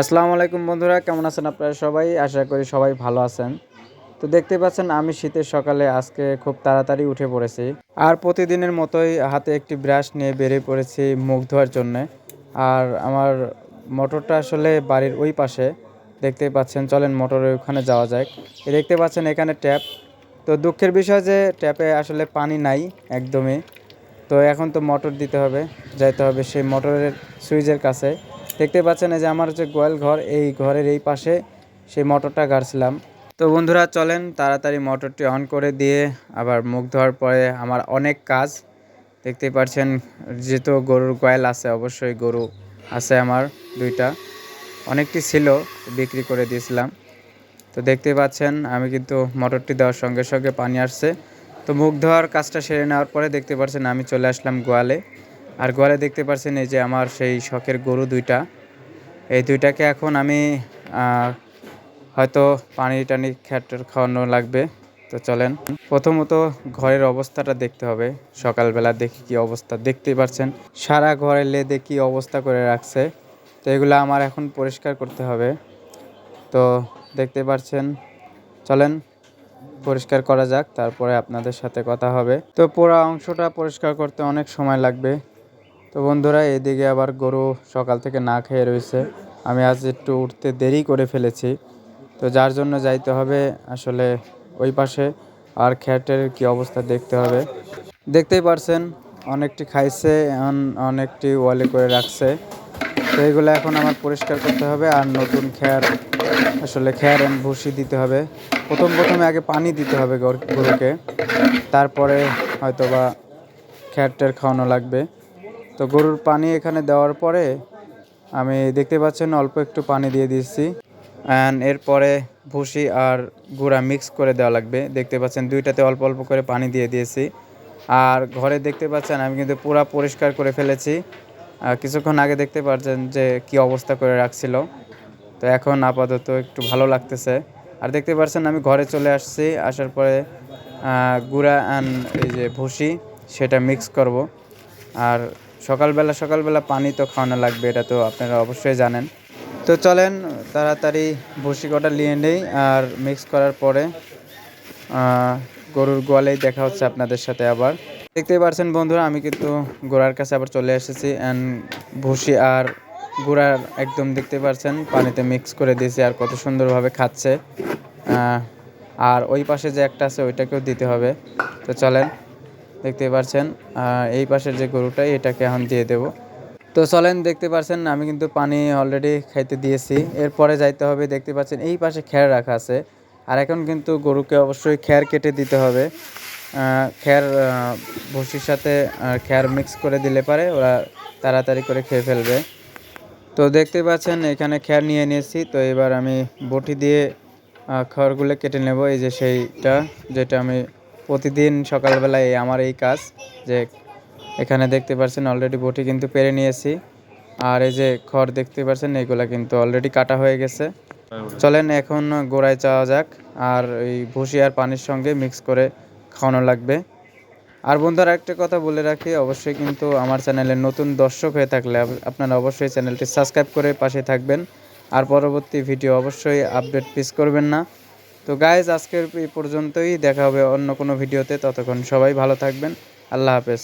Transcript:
আসসালামু আলাইকুম বন্ধুরা, কেমন আছেন আপনারা সবাই? আশা করি সবাই ভালো আছেন। তো দেখতে পাচ্ছেন, আমি শীতের সকালে আজকে খুব তাড়াতাড়ি উঠে পড়েছি। আর প্রতিদিনের মতোই হাতে একটি ব্রাশ নিয়ে বেরিয়ে পড়েছি মুখ ধোয়ার জন্যে। আর আমার মোটরটা আসলে বাড়ির ওই পাশে। দেখতেই পাচ্ছেন, চলেন মোটরের ওখানে যাওয়া যায় দেখতে পাচ্ছেন, এখানে ট্যাপ। তো দুঃখের বিষয় যে, ট্যাপে আসলে পানি নাই একদমই। তো এখন তো মোটর দিতে হবে, যাইতে হবে সেই মোটরের সুইচের কাছে। দেখতে পাচ্ছেন যে আমার যে গোয়াল ঘর, এই ঘরের এই পাশে সেই মোটরটা গাড়ছিলাম। তো বন্ধুরা, চলেন তাড়াতাড়ি মোটরটি অন করে দিয়ে আবার মুখ ধোয়ার পরে আমার অনেক কাজ। দেখতে পাচ্ছেন, যেহেতু গরুর গোয়াল আছে, অবশ্যই গরু আছে আমার দুইটা। অনেকটি ছিল, বিক্রি করে দিয়েছিলাম। তো দেখতে পাচ্ছেন, আমি কিন্তু মোটরটি দেওয়ার সঙ্গে সঙ্গে পানি আসছে। তো মুখ ধোয়ার কাজটা সেরে নেওয়ার পরে দেখতে পাচ্ছেন, আমি চলে আসলাম গোয়ালে। আর গোয়ালে দেখতে পাচ্ছেন এই যে আমার সেই শখের গরু দুইটা। এই দুইটাকে এখন আমি হয়তো পানি টানি খ্যাটের খাওয়ানো লাগবে। তো চলেন, প্রথমত ঘরের অবস্থাটা দেখতে হবে। সকালবেলা দেখি কি অবস্থা, দেখতেই পাচ্ছেন সারা ঘরে লেদে কি অবস্থা করে রাখছে। তো এগুলো আমার এখন পরিষ্কার করতে হবে। তো দেখতে পাচ্ছেন চলেন, পরিষ্কার করা যাক, তারপরে আপনাদের সাথে কথা হবে। তো পুরো অংশটা পরিষ্কার করতে অনেক সময় লাগবে। তো বন্ধুরা, এদিকে আবার গরু সকাল থেকে না খেয়ে রয়েছে। আমি আজ একটু উঠতে দেরি করে ফেলেছি। তো যার জন্য যাইতে হবে আসলে ওই পাশে, আর খ্যাটের কি অবস্থা দেখতে হবে। দেখতেই পারছেন, অনেকটি খাইছে অন- অনেকটি ওয়ালে করে রাখছে। তো এগুলো এখন আমার পরিষ্কার করতে হবে, আর নতুন খ্যার, আসলে খ্যার এন্ড ভুসি দিতে হবে। প্রথম প্রথমে আগে পানি দিতে হবে গর- গরুকে, তারপরে হয়তোবা খ্যার ট্যার খাওয়ানো লাগবে। তো গরুর পানি এখানে দেওয়ার পরে আমি দেখতে পাচ্ছেন অল্প একটু পানি দিয়ে দিচ্ছি। অ্যান্ড এরপরে ভুসি আর গুঁড়া মিক্স করে দেওয়া লাগবে। দেখতে পাচ্ছেন দুইটাতে অল্প অল্প করে পানি দিয়ে দিয়েছি। আর ঘরে দেখতে পাচ্ছেন আমি কিন্তু পুরা পরিষ্কার করে ফেলেছি। কিছুক্ষণ আগে দেখতে পাচ্ছেন যে কি অবস্থা করে রাখছিল। তো এখন আপাতত একটু ভালো লাগতেছে। আর দেখতে পাচ্ছেন আমি ঘরে চলে আসছি। আসার পরে গুঁড়া অ্যান্ড এই যে ভুসি, সেটা মিক্স করব। আর সকালবেলা সকালবেলা পানি তো খাওয়ানো লাগবে, এটা তো আপনারা অবশ্যই জানেন। তো চলেন, তাড়াতাড়ি ভুসি কটা নিয়ে নেই, আর মিক্স করার পরে গরুর গোয়ালেই দেখা হচ্ছে আপনাদের সাথে আবার। দেখতেই পারছেন বন্ধুরা, আমি কিন্তু গোড়ার কাছে আবার চলে এসেছি অ্যান্ড ভুসি আর গুড়ার একদম দেখতে পারছেন, পানিতে মিক্স করে দিয়েছি, আর কত সুন্দরভাবে খাচ্ছে। আর ওই পাশে যে একটা আছে, ওইটাকেও দিতে হবে। তো চলেন দেখতে পারছেন এই পাশের যে গরুটা এটাকে এখন দিয়ে দেব। তো চলেন, দেখতে পারছেন, আমি কিন্তু পানি অলরেডি খাইতে দিয়েছি। এরপরে যাইতে হবে, দেখতে পাচ্ছেন, এই পাশে খ্যার রাখা আছে। আর এখন কিন্তু গরুকে অবশ্যই খ্যার কেটে দিতে হবে। খ্যার ভুসির সাথে খ্যার মিক্স করে দিলে পারে, ওরা তাড়াতাড়ি করে খেয়ে ফেলবে। তো দেখতে পাচ্ছেন, এখানে খ্যার নিয়ে নিয়েছি। তো এবার আমি বটি দিয়ে খড়গুলো কেটে নেব, এই যে সেইটা, যেটা আমি প্রতিদিন সকালবেলায় আমার এই কাজ যে এখানে দেখতে পাচ্ছেন অলরেডি বটি কিন্তু পেরে নিয়েছি। আর এই যে খড় দেখতে পাচ্ছেন এইগুলা কিন্তু অলরেডি কাটা হয়ে গেছে। চলেন এখন গোড়ায় চাওয়া যাক, আর এই ভুসি আর পানির সঙ্গে মিক্স করে খাওয়ানো লাগবে। আর বন্ধুরা, একটা কথা বলে রাখি, অবশ্যই কিন্তু আমার চ্যানেলে নতুন দর্শক হয়ে থাকলে আপনারা অবশ্যই চ্যানেলটি সাবস্ক্রাইব করে পাশে থাকবেন। আর পরবর্তী ভিডিও অবশ্যই আপডেট মিস করবেন না। তো গাইজ আজকের এই পর্যন্তই। দেখা হবে অন্য কোনো ভিডিওতে। ততক্ষণ সবাই ভালো থাকবেন। আল্লাহ হাফেজ।